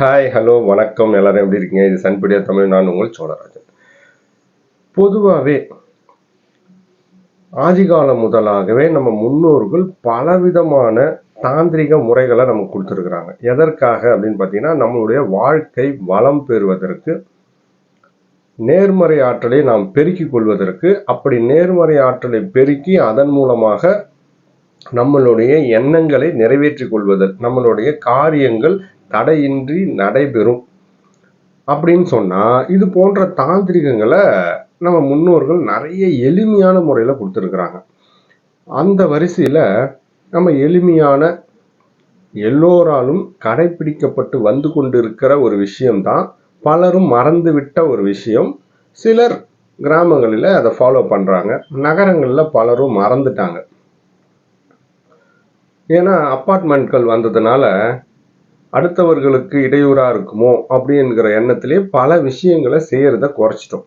Hi hello வணக்கம். எல்லாரும் எப்படி இருக்கீங்க? இது சன்படியா தமிழ். நான் உங்கள் சோழராஜன். பொதுவாகவே ஆதிகாலம் முதலாகவே நம்ம முன்னோர்கள் பலவிதமான தாந்திரிக முறைகளை நமக்கு கொடுத்துருக்குறாங்க. எதற்காக அப்படின்னு பார்த்தீங்கன்னா நம்மளுடைய வாழ்க்கை வளம் பெறுவதற்கு நேர்மறை ஆற்றலை நாம் பெருக்கிக் கொள்வதற்கு அப்படி நேர்மறை ஆற்றலை பெருக்கி அதன் மூலமாக நம்மளுடைய எண்ணங்களை நிறைவேற்றிக் கொள்வதற்கு நம்மளுடைய காரியங்கள் தடையின்றி நடைபெறும். அப்படின்னு சொன்னா இது போன்ற தாந்திரிகங்களை நம்ம முன்னோர்கள் நிறைய எளிமையான முறையில் கொடுத்துருக்குறாங்க. அந்த வரிசையில் நம்ம எளிமையான எல்லோராலும் கடைபிடிக்கப்பட்டு வந்து கொண்டிருக்கிற ஒரு விஷயம்தான் பலரும் மறந்துவிட்ட ஒரு விஷயம். சிலர் கிராமங்களில் அதை ஃபாலோ பண்ணுறாங்க நகரங்களில் பலரும் மறந்துட்டாங்க. ஏன்னா அப்பார்ட்மெண்ட்கள் வந்ததுனால அடுத்தவர்களுக்கு இடையூறாக இருக்குமோ அப்படிங்கிற எண்ணத்திலே பல விஷயங்களை செய்யறத குறைச்சிட்டோம்.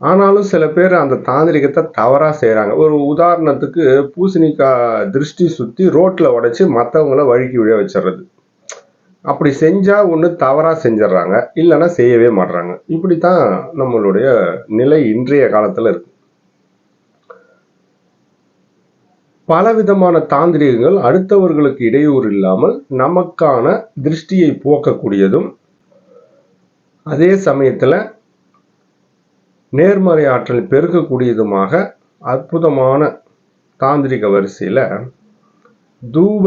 ஆனாலும் சில பேர் அந்த தாந்திரிகத்தை தவறாக செய்கிறாங்க ஒரு உதாரணத்துக்கு பூசணிக்காய் திருஷ்டி சுற்றி ரோட்டில் உடைச்சி மற்றவங்கள வழுக்கி விழ வச்சிடுறது. அப்படி செஞ்சால் ஒன்று தவறாக செஞ்சிடுறாங்க. இல்லைன்னா செய்யவே மாட்றாங்க. இப்படி தான் நம்மளுடைய நிலை இன்றைய காலத்தில் இருக்குது பலவிதமான தாந்திரிகங்கள் அடுத்தவர்களுக்கு இடையூறு இல்லாமல் நமக்கான திருஷ்டியை போக்கக்கூடியதும் அதே சமயத்தில் நேர்மறை ஆற்றல் பெருக்கக்கூடியதுமாக அற்புதமான தாந்திரிக வரிசையில் தூப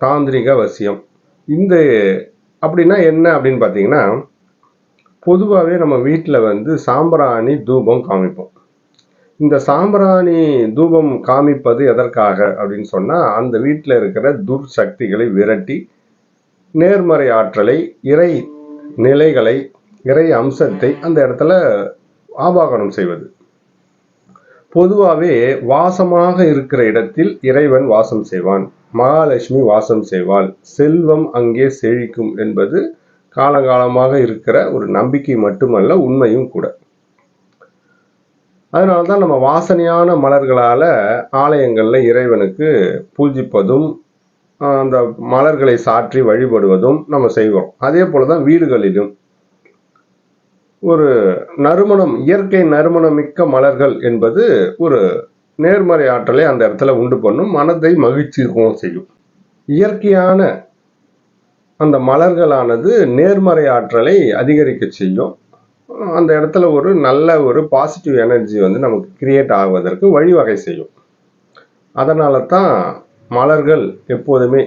தாந்திரிக வசியம். இந்த அப்படின்னா என்ன அப்படின்னு பார்த்தீங்கன்னா பொதுவாகவே நம்ம வீட்டில் வந்து சாம்பிராணி தூபம் காமிப்போம். இந்த சாம்பிராணி தூபம் காமிப்பது எதற்காக அப்படின்னு சொன்னால் அந்த வீட்டில் இருக்கிற துர்சக்திகளை விரட்டி நேர்மறை ஆற்றலை இறை நிலைகளை இறை அம்சத்தை அந்த இடத்துல ஆபாகனம் செய்வது. பொதுவாகவே வாசமாக இருக்கிற இடத்தில் இறைவன் வாசம் செய்வான் மகாலட்சுமி வாசம் செய்வாள் செல்வம் அங்கே செழிக்கும் என்பது காலகாலமாக இருக்கிற ஒரு நம்பிக்கை மட்டுமல்ல உண்மையும் கூட. அதனால தான் நம்ம வாசனையான மலர்களால் ஆலயங்களில் இறைவனுக்கு பூஜிப்பதும் அந்த மலர்களை சாற்றி வழிபடுவதும் நம்ம செய்வோம். அதே போல தான் வீடுகளிலும். ஒரு நறுமணம் இயற்கை நறுமணம் மிக்க மலர்கள் என்பது ஒரு நேர்மறை ஆற்றலை அந்த இடத்துல உண்டு பண்ணும் மனதை மகிழ்ச்சிக்கும் செய்யும். இயற்கையான அந்த மலர்களானது நேர்மறை ஆற்றலை அதிகரிக்க செய்யும். அந்த இடத்துல ஒரு நல்ல ஒரு பாசிட்டிவ் எனர்ஜி வந்து நமக்கு கிரியேட் ஆகுவதற்கு வழிவகை செய்யும். அதனால தான் மலர்கள் எப்போதுமே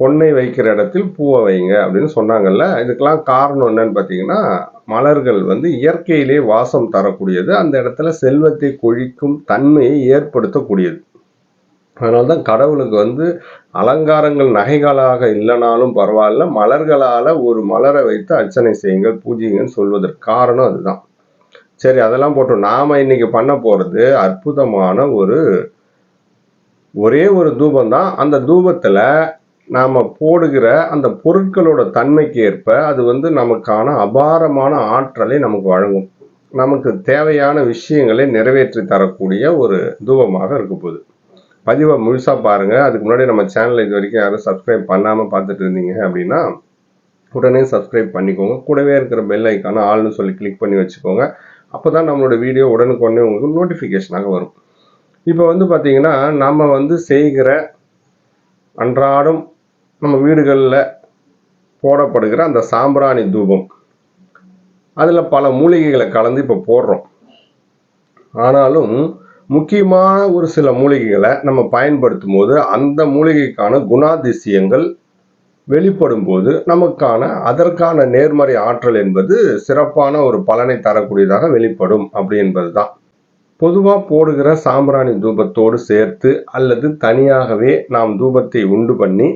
பொன்னை வைக்கிற இடத்தில் பூவை வைங்க அப்படின்னு சொன்னாங்கல்ல. இதுக்கெல்லாம் காரணம் என்னன்னு பார்த்தீங்கன்னா மலர்கள் வந்து இயற்கையிலே வாசம் தரக்கூடியது அந்த இடத்துல செல்வத்தை கொழிக்கும் தன்மையை ஏற்படுத்தக்கூடியது. அதனால தான் கடவுளுக்கு வந்து அலங்காரங்கள் நகைகளாக இல்லைனாலும் பரவாயில்ல மலர்களால் ஒரு மலரை வைத்து அர்ச்சனை செய்யுங்கள் பூஜைங்கன்னு சொல்வதற்கு காரணம் அதுதான். சரி அதெல்லாம் போட்டோம். நாம் இன்னைக்கு பண்ண போகிறது அற்புதமான ஒரு ஒரே ஒரு தூபம் தான் அந்த தூபத்தில் நாம் போடுகிற அந்த பொருட்களோட தன்மைக்கு ஏற்ப அது வந்து நமக்கான அபாரமான ஆற்றலை நமக்கு வழங்கும். நமக்கு தேவையான விஷயங்களை நிறைவேற்றி தரக்கூடிய ஒரு தூபமாக இருக்க போகுது. பதிவை முழுசாக பாருங்கள் அதுக்கு முன்னாடி நம்ம சேனலை இது வரைக்கும் யாரும் சப்ஸ்கிரைப் பண்ணாமல் பார்த்துட்டு இருந்தீங்க அப்படின்னா உடனே சப்ஸ்கிரைப் பண்ணிக்கோங்க. கூடவே இருக்கிற பெல் ஐக்கான ஆள்னு சொல்லி கிளிக் பண்ணி வச்சுக்கோங்க. அப்போ தான் நம்மளோட வீடியோ உடனுக்குடனே உங்களுக்கு நோட்டிஃபிகேஷனாக வரும். இப்போ வந்து பார்த்தீங்கன்னா நம்ம வந்து செய்கிற அன்றாடம் நம்ம வீடுகளில் போடப்படுகிற அந்த சாம்பிராணி தூபம். அதில் பல மூலிகைகளை கலந்து இப்போ போடுறோம். ஆனாலும் முக்கியமான ஒரு சில மூலிகைகளை நம்ம பயன்படுத்தும் போது அந்த மூலிகைக்கான குணாதிசயங்கள் வெளிப்படும் போது நமக்கான அதற்கான நேர்மறை ஆற்றல் என்பது சிறப்பான ஒரு பலனை தரக்கூடியதாக வெளிப்படும் அப்படி என்பது தான் பொதுவாக போடுகிற சாம்பிராணி தூபத்தோடு சேர்த்து அல்லது தனியாகவே நாம் தூபத்தை உண்டு பண்ணி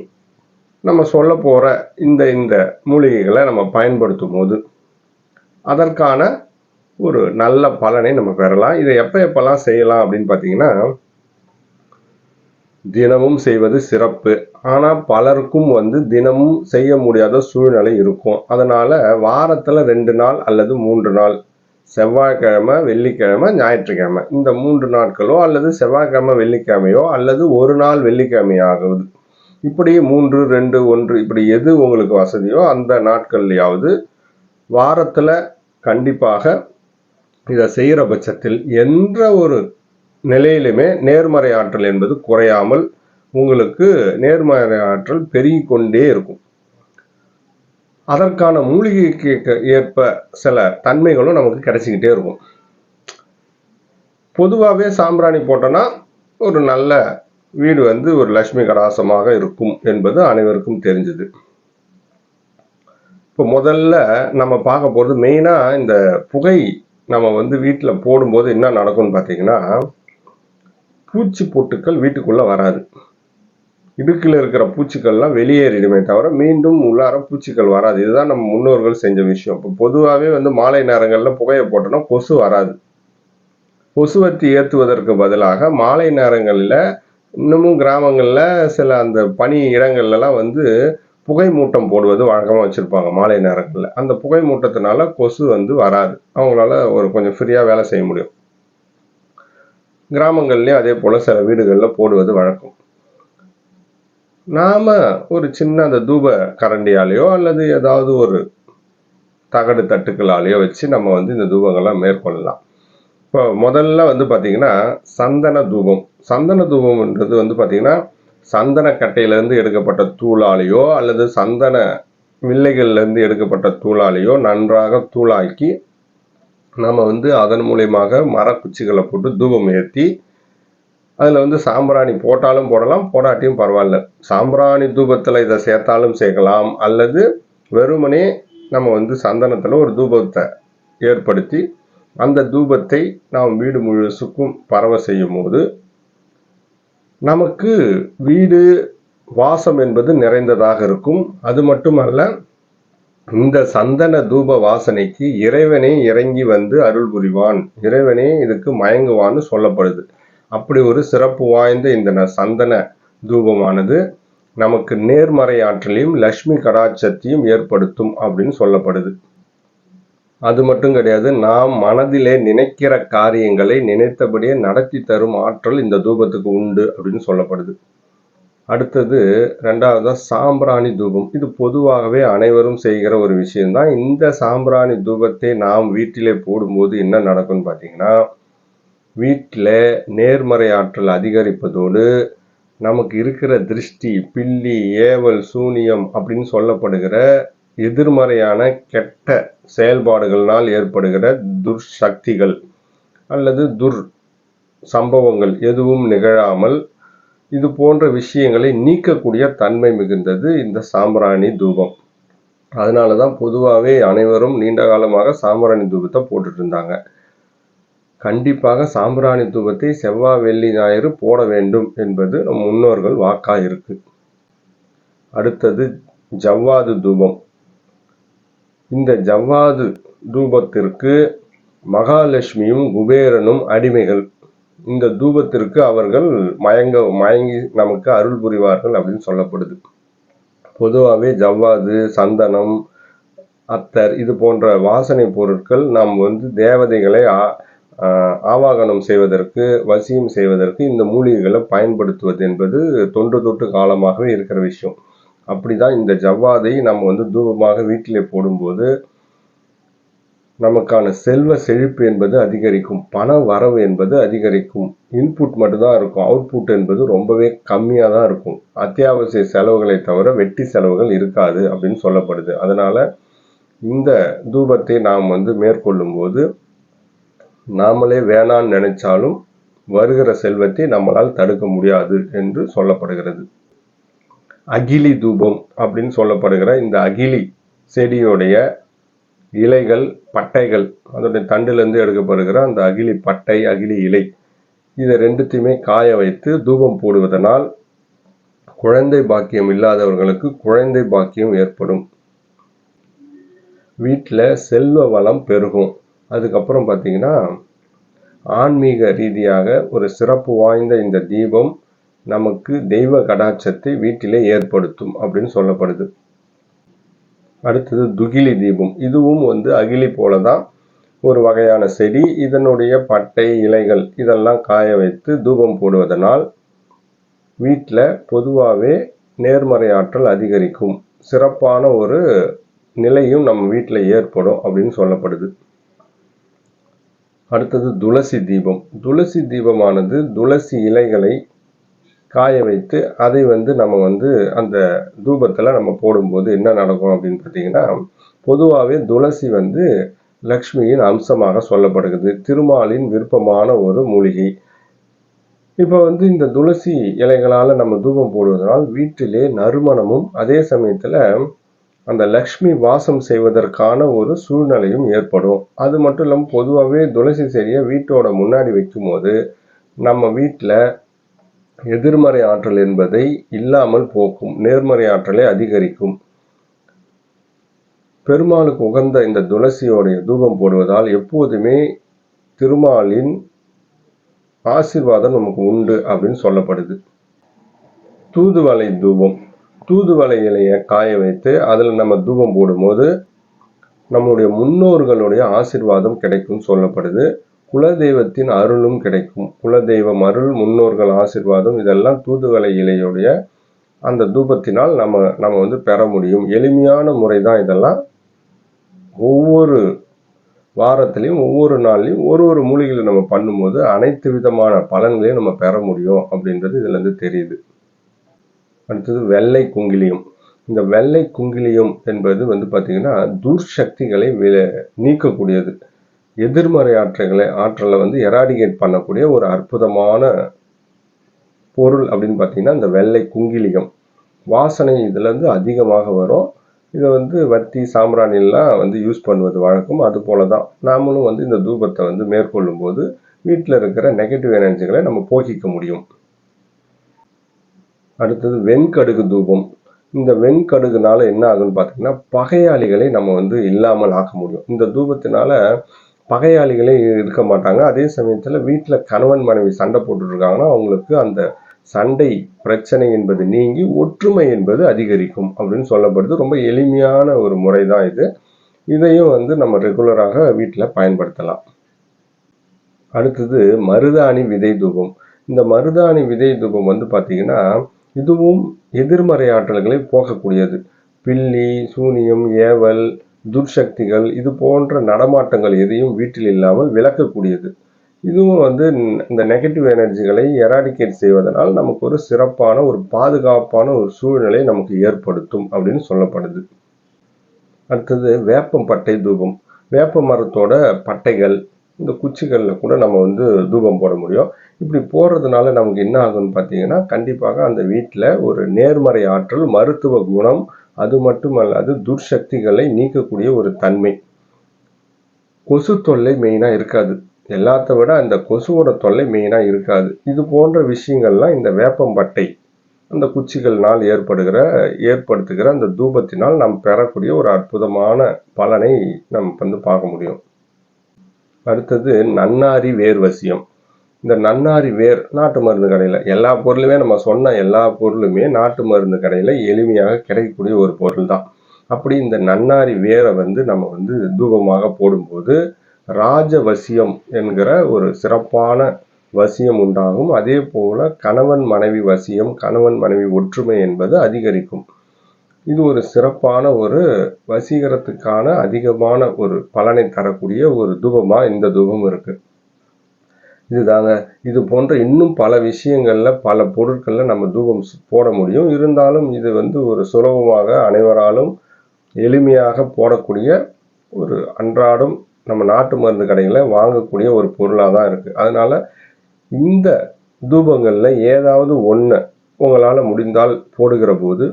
நம்ம சொல்ல போகிற இந்த இந்த மூலிகைகளை நம்ம பயன்படுத்தும் போது அதற்கான ஒரு நல்ல பலனை நம்ம பெறலாம். இதை எப்போ எப்பெல்லாம் செய்யலாம் அப்படின்னு பார்த்தீங்கன்னா தினமும் செய்வது சிறப்பு. ஆனால் பலருக்கும் வந்து தினமும் செய்ய முடியாத சூழ்நிலை இருக்கும். அதனால் வாரத்தில் ரெண்டு நாள் அல்லது மூன்று நாள் செவ்வாய்க்கிழமை வெள்ளிக்கிழமை ஞாயிற்றுக்கிழமை இந்த மூன்று நாட்களோ அல்லது செவ்வாய்க்கிழமை வெள்ளிக்கிழமையோ அல்லது ஒரு நாள் வெள்ளிக்கிழமையாகுது இப்படி மூன்று ரெண்டு ஒன்று இப்படி எது உங்களுக்கு வசதியோ அந்த நாட்கள்லையாவது வாரத்தில் கண்டிப்பாக இதை செய்கிற பட்சத்தில் எந்த ஒரு நிலையிலுமே நேர்மறை ஆற்றல் என்பது குறையாமல் உங்களுக்கு நேர்மறை ஆற்றல் பெருகி கொண்டே இருக்கும். அதற்கான மூலிகைக்கு ஏற்ப சில தன்மைகளும் நமக்கு கிடைச்சிக்கிட்டே இருக்கும். பொதுவாகவே சாம்பிராணி போட்டோன்னா ஒரு நல்ல வீடு வந்து ஒரு லட்சுமி கடாசமாக இருக்கும் என்பது அனைவருக்கும் தெரிஞ்சது. இப்போ முதல்ல நம்ம பார்க்க போகிறது மெயினாக இந்த புகை நம்ம வந்து வீட்டில் போடும்போது என்ன நடக்கும்னு பார்த்தீங்கன்னா பூச்சி பொட்டுக்கள் வீட்டுக்குள்ளே வராது. இடுக்கில் இருக்கிற பூச்சிக்கள்லாம் வெளியேறிடுமே தவிர மீண்டும் உள்ளார பூச்சிகள் வராது. இதுதான் நம்ம முன்னோர்கள் செஞ்ச விஷயம். இப்போ பொதுவாகவே வந்து மாலை நேரங்களில் புகையை போட்டோம்னா கொசு வராது. கொசுவத்தி ஏற்றுவதற்கு பதிலாக மாலை நேரங்களில் இன்னமும் கிராமங்களில் சில அந்த பனி இடங்கள்லாம் வந்து புகை மூட்டம் போடுவது வழக்கமாக வச்சுருப்பாங்க மாலை நேரங்களில். அந்த புகை மூட்டத்தினால கொசு வந்து வராது. அவங்களால ஒரு கொஞ்சம் ஃப்ரீயாக வேலை செய்ய முடியும். கிராமங்கள்லேயும் அதே போல் சில வீடுகளில் போடுவது வழக்கம். நாம் ஒரு சின்ன அந்த தூப கரண்டியாலேயோ அல்லது ஏதாவது ஒரு தகடு தட்டுக்களாலேயோ வச்சு நம்ம வந்து இந்த தூபங்கள்லாம் மேற்கொள்ளலாம். இப்போ முதல்ல வந்து பார்த்திங்கன்னா சந்தன தூபம். சந்தன தூபம்ன்றது வந்து பார்த்திங்கன்னா சந்தனக்கட்டையிலேருந்து எடுக்கப்பட்ட தூளாலேயோ அல்லது சந்தன வில்லைகள்லேருந்து எடுக்கப்பட்ட தூளாலேயோ நன்றாக தூளாக்கி நம்ம வந்து அதன் மூலியமாக மரக்குச்சிகளை போட்டு தூபம் ஏற்றி அதில் வந்து சாம்பிராணி போட்டாலும் போடலாம் போடாட்டியும் பரவாயில்ல. சாம்பிராணி தூபத்தில் இதை சேர்த்தாலும் சேர்க்கலாம் அல்லது வெறுமனே நம்ம வந்து சந்தனத்தில் ஒரு தூபத்தை ஏற்படுத்தி அந்த தூபத்தை நாம் வீடு முழுசுக்கும் பரவ செய்யும் போது நமக்கு வீடு வாசம் என்பது நிறைந்ததாக இருக்கும். அது மட்டுமல்ல இந்த சந்தன தூப வாசனைக்கு இறைவனே இறங்கி வந்து அருள் புரிவான். இறைவனே இதுக்கு மயங்குவான்னு சொல்லப்படுது. அப்படி ஒரு சிறப்பு வாய்ந்த இந்த சந்தன தூபமானது நமக்கு நேர்மறை ஆற்றலையும் லக்ஷ்மி கடாட்சத்தையும் ஏற்படுத்தும் அப்படின்னு சொல்லப்படுது. அது மட்டும் கிடையாது நாம் மனதிலே நினைக்கிற காரியங்களை நினைத்தபடியே நடத்தி தரும் ஆற்றல் இந்த தூபத்துக்கு உண்டு அப்படின்னு சொல்லப்படுது. அடுத்தது ரெண்டாவது சாம்பிராணி தூபம். இது பொதுவாகவே அனைவரும் செய்கிற ஒரு விஷயம்தான். இந்த சாம்பிராணி தூபத்தை நாம் வீட்டிலே போடும்போது என்ன நடக்கும்னு பார்த்தீங்கன்னா வீட்டில் நேர்மறை ஆற்றல் அதிகரிப்பதோடு நமக்கு இருக்கிற திருஷ்டி பில்லி ஏவல் சூனியம் அப்படின்னு சொல்லப்படுகிற எதிர்மறையான கெட்ட செயல்பாடுகளினால் ஏற்படுகிற துர்சக்திகள் அல்லது துர் சம்பவங்கள் எதுவும் நிகழாமல் இது போன்ற விஷயங்களை நீக்கக்கூடிய தன்மை மிகுந்தது இந்த சாம்பிராணி தூபம். அதனால தான் பொதுவாகவே அனைவரும் நீண்ட காலமாக சாம்பிராணி தூபத்தை போட்டுட்டு இருந்தாங்க. கண்டிப்பாக சாம்பிராணி தூபத்தை செவ்வாய் வெள்ளி ஞாயிறு போட வேண்டும் என்பது நம் முன்னோர்கள் வாக்காக இருக்கு. அடுத்தது ஜவ்வாது தூபம். இந்த ஜவ்வாது தூபத்திற்கு மகாலட்சுமியும் குபேரனும் அடிமைகள். இந்த தூபத்திற்கு அவர்கள் மயங்க மயங்கி நமக்கு அருள் புரிவார்கள் அப்படின்னு சொல்லப்படுது. பொதுவாகவே ஜவ்வாது சந்தனம் அத்தர் இது போன்ற வாசனை பொருட்கள் நாம் வந்து தேவதைகளை ஆவாகனம் செய்வதற்கு வசியம் செய்வதற்கு இந்த மூலிகைகளை பயன்படுத்துவது என்பது தொன்று தொட்டு காலமாகவே இருக்கிற விஷயம். அப்படிதான் இந்த ஜவ்வாதை நம்ம வந்து தூபமாக வீட்டிலே போடும்போது நமக்கான செல்வ செழிப்பு என்பது அதிகரிக்கும் பண வரவு என்பது அதிகரிக்கும் இன்புட் மட்டும்தான் இருக்கும் அவுட்புட் என்பது ரொம்பவே கம்மியாக தான் இருக்கும். அத்தியாவசிய செலவுகளை தவிர வெட்டி செலவுகள் இருக்காது அப்படின்னு சொல்லப்படுது. அதனால் இந்த தூபத்தை நாம் வந்து மேற்கொள்ளும் போது நாமளே வேணான்னு நினைச்சாலும் வருகிற செல்வத்தை நம்மளால் தடுக்க முடியாது என்று சொல்லப்படுகிறது. அகிலி தூபம் அப்படின்னு சொல்லப்படுகிற இந்த அகிலி செடியுடைய இலைகள் பட்டைகள் அதோடைய தண்டிலிருந்து எடுக்கப்படுகிற அந்த அகிலி பட்டை அகிலி இலை இதை ரெண்டுத்தையுமே காய வைத்து தூபம் போடுவதனால் குழந்தை பாக்கியம் இல்லாதவர்களுக்கு குழந்தை பாக்கியம் ஏற்படும். வீட்டில் செல்வ வளம் பெருகும். அதுக்கப்புறம் பார்த்தீங்கன்னா ஆன்மீக ரீதியாக ஒரு சிறப்பு வாய்ந்த இந்த தீபம் நமக்கு தெய்வ கடாட்சத்தை வீட்டிலே ஏற்படுத்தும் அப்படின்னு சொல்லப்படுது. அடுத்தது துகிலி தீபம். இதுவும் வந்து அகிலி போல தான் ஒரு வகையான செடி. இதனுடைய பட்டை இலைகள் இதெல்லாம் காய வைத்து தூபம் போடுவதனால் வீட்டில் பொதுவாகவே நேர்மறை ஆற்றல் அதிகரிக்கும். சிறப்பான ஒரு நிலையும் நம்ம வீட்டில் ஏற்படும் அப்படின்னு சொல்லப்படுது. அடுத்தது துளசி தீபம். துளசி தீபமானது துளசி இலைகளை காய வைத்து அதை வந்து நம்ம வந்து அந்த தூபத்தில் நம்ம போடும்போது என்ன நடக்கும் அப்படின்னு பார்த்தீங்கன்னா பொதுவாகவே துளசி வந்து லக்ஷ்மியின் அம்சமாக சொல்லப்படுகிறது. திருமாலின் விருப்பமான ஒரு மூலிகை. இப்போ வந்து இந்த துளசி இலைகளால் நம்ம தூபம் போடுவதனால் வீட்டிலே நறுமணமும் அதே சமயத்தில் அந்த லக்ஷ்மி வாசம் செய்வதற்கான ஒரு சூழ்நிலையும் ஏற்படும். அது மட்டும் இல்லாமல் பொதுவாகவே துளசி செடியை வீட்டோட முன்னாடி வைக்கும்போது நம்ம வீட்டில் எதிர்மறை ஆற்றல் என்பதை இல்லாமல் போக்கும் நேர்மறை ஆற்றலை அதிகரிக்கும். பெருமாளுக்கு உகந்த இந்த துளசியோடைய தூபம் போடுவதால் எப்போதுமே திருமாலின் ஆசிர்வாதம் நமக்கு உண்டு அப்படின்னு சொல்லப்படுது. தூதுவளை தூபம். தூதுவளை இலையை காய வைத்து அதில் நம்ம தூபம் போடும்போது நம்மளுடைய முன்னோர்களுடைய ஆசிர்வாதம் கிடைக்கும் சொல்லப்படுது. குலதெய்வத்தின் அருளும் கிடைக்கும். குலதெய்வம் அருள் முன்னோர்கள் ஆசிர்வாதம் இதெல்லாம் தூதுவளை இலையுடைய அந்த தூபத்தினால் நம்ம நம்ம வந்து பெற முடியும். எளிமையான முறை தான் இதெல்லாம். ஒவ்வொரு வாரத்திலையும் ஒவ்வொரு நாள்லையும் ஒரு ஒரு மூலிகையில் நம்ம பண்ணும்போது அனைத்து விதமான பலன்களையும் நம்ம பெற முடியும் அப்படின்றது இதுலேருந்து தெரியுது. அடுத்தது வெள்ளை குங்கிலியம். இந்த வெள்ளை குங்கிலியம் என்பது வந்து பார்த்திங்கன்னா துர்சக்திகளை நீக்கக்கூடியது. எதிர்மறை ஆற்றல்களை ஆற்றலை வந்து எராடிகேட் பண்ணக்கூடிய ஒரு அற்புதமான பொருள் அப்படின்னு பார்த்தீங்கன்னா இந்த வெள்ளை குங்கிலியம் வாசனை இதுலேருந்து அதிகமாக வரும். இதை வந்து வத்தி சாம்பிராணிலாம் வந்து யூஸ் பண்ணுவது வழக்கம். அது போல தான் நாமளும் வந்து இந்த தூபத்தை வந்து மேற்கொள்ளும் போது வீட்டில் இருக்கிற நெகட்டிவ் எனர்ஜிகளை நம்ம போக்கிக்க முடியும். அடுத்தது வெண்கடுகு தூபம். இந்த வெண்கடுகுனால என்ன ஆகுன்னு பார்த்தீங்கன்னா பகையாளிகளை நம்ம வந்து இல்லாமல் ஆக்க முடியும். இந்த தூபத்தினால பகையாளிகளே இருக்க மாட்டாங்க. அதே சமயத்தில் வீட்டில் கணவன் மனைவி சண்டை போட்டுட்ருக்காங்கன்னா அவங்களுக்கு அந்த சண்டை பிரச்சனை என்பது நீங்கி ஒற்றுமை என்பது அதிகரிக்கும் அப்படின்னு சொல்லப்படுது. ரொம்ப எளிமையான ஒரு முறை தான் இது. இதையும் வந்து நம்ம ரெகுலராக வீட்டில் பயன்படுத்தலாம். அடுத்தது மருதாணி விதை தூபம். இந்த மருதாணி விதை தூபம் வந்து பார்த்திங்கன்னா இதுவும் எதிர்மறை ஆற்றல்களை போகக்கூடியது பில்லி சூனியம் ஏவல் துர்சக்திகள் இது போன்ற நடமாட்டங்கள் எதையும் வீட்டில் இல்லாமல் விளக்கக்கூடியது. இதுவும் வந்து இந்த நெகட்டிவ் எனர்ஜிகளை எராடிகேட் செய்வதனால் நமக்கு ஒரு சிறப்பான ஒரு பாதுகாப்பான ஒரு சூழ்நிலை நமக்கு ஏற்படுத்தும் அப்படின்னு சொல்லப்படுது. அடுத்தது வேப்பம் பட்டை தூபம். வேப்ப மரத்தோட பட்டைகள் இந்த குச்சிகளில் கூட நம்ம வந்து தூபம் போட முடியும். இப்படி போடுறதுனால நமக்கு என்ன ஆகும்னு பார்த்தீங்கன்னா கண்டிப்பாக அந்த வீட்டில் ஒரு நேர்மறை ஆற்றல் மருத்துவ குணம் அது மட்டுமல்லாது துர்சக்திகளை நீக்கக்கூடிய ஒரு தன்மை. கொசு தொல்லை மெயினாக இருக்காது. எல்லாத்த விட அந்த கொசுவோட தொல்லை மெயினாக இருக்காது. இது போன்ற விஷயங்கள்லாம் இந்த வேப்பம்பட்டை அந்த குச்சிகள்னால் ஏற்படுகிற ஏற்படுத்துகிற அந்த தூபத்தினால் நாம் பெறக்கூடிய ஒரு அற்புதமான பலனை நம்ம வந்து பார்க்க முடியும். அடுத்தது நன்னாரி வேர்வசியம். இந்த நன்னாரி வேர் நாட்டு மருந்து கடையில் எல்லா பொருளுமே நம்ம சொன்ன எல்லா பொருளுமே நாட்டு மருந்து கடையில் எளிமையாக கிடைக்கக்கூடிய ஒரு பொருள் தான். அப்படி இந்த நன்னாரி வேரை வந்து நம்ம வந்து தூபமாக போடும்போது ராஜவசியம் என்கிற ஒரு சிறப்பான வசியம் உண்டாகும். அதே போல கணவன் மனைவி வசியம் கணவன் மனைவி ஒற்றுமை என்பது அதிகரிக்கும். இது ஒரு சிறப்பான ஒரு வசீகரத்துக்கான அதிகமான ஒரு பலனை தரக்கூடிய ஒரு தூபமாக இந்த தூபம் இருக்குது இதுதாங்க. இது போன்ற இன்னும் பல விஷயங்களில் பல பொருட்களில் நம்ம தூபம் போட முடியும். இருந்தாலும் இது வந்து ஒரு சுலபமாக அனைவராலும் எளிமையாக போடக்கூடிய ஒரு அன்றாடம் நம்ம நாட்டு மருந்து கடையில் வாங்கக்கூடிய ஒரு பொருளாக தான் இருக்குது அதனால் இந்த தூபங்களில் ஏதாவது ஒன்று உங்களால் முடிந்தால் போடுகிற போது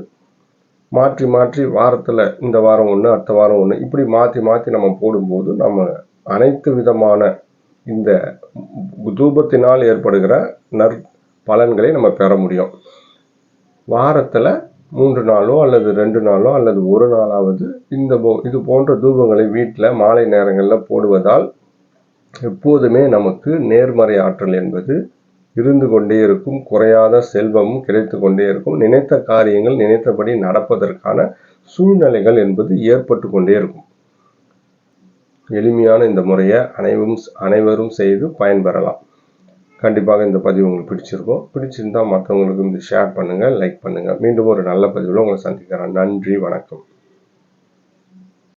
மாற்றி மாற்றி வாரத்தில் இந்த வாரம் ஒன்று அடுத்த வாரம் ஒன்று இப்படி மாற்றி மாற்றி நம்ம போடும்போது நம்ம அனைத்து விதமான இந்த தூபத்தினால் ஏற்படுகிற நற் பலன்களை நம்ம பெற முடியும். வாரத்தில் மூன்று நாளோ அல்லது ரெண்டு நாளோ அல்லது ஒரு நாளாவது இந்த இது போன்ற தூபங்களை வீட்டில் மாலை நேரங்களில் போடுவதால் எப்போதுமே நமக்கு நேர்மறை ஆற்றல் என்பது இருந்து கொண்டே இருக்கும் குறையாத செல்வமும் கிடைத்து கொண்டே இருக்கும். நினைத்த காரியங்கள் நினைத்தபடி நடப்பதற்கான சூழ்நிலைகள் என்பது ஏற்பட்டு கொண்டே இருக்கும். எளிமையான இந்த முறையை அனைவரும் அனைவரும் செய்து பயன்பெறலாம். கண்டிப்பாக இந்த பதிவு உங்களுக்கு பிடிச்சிருக்கும். பிடிச்சிருந்தா மற்றவங்களுக்கு இது ஷேர் பண்ணுங்கள் லைக் பண்ணுங்கள் மீண்டும் ஒரு நல்ல பதிவில் உங்களை சந்திக்கிறேன். நன்றி வணக்கம்.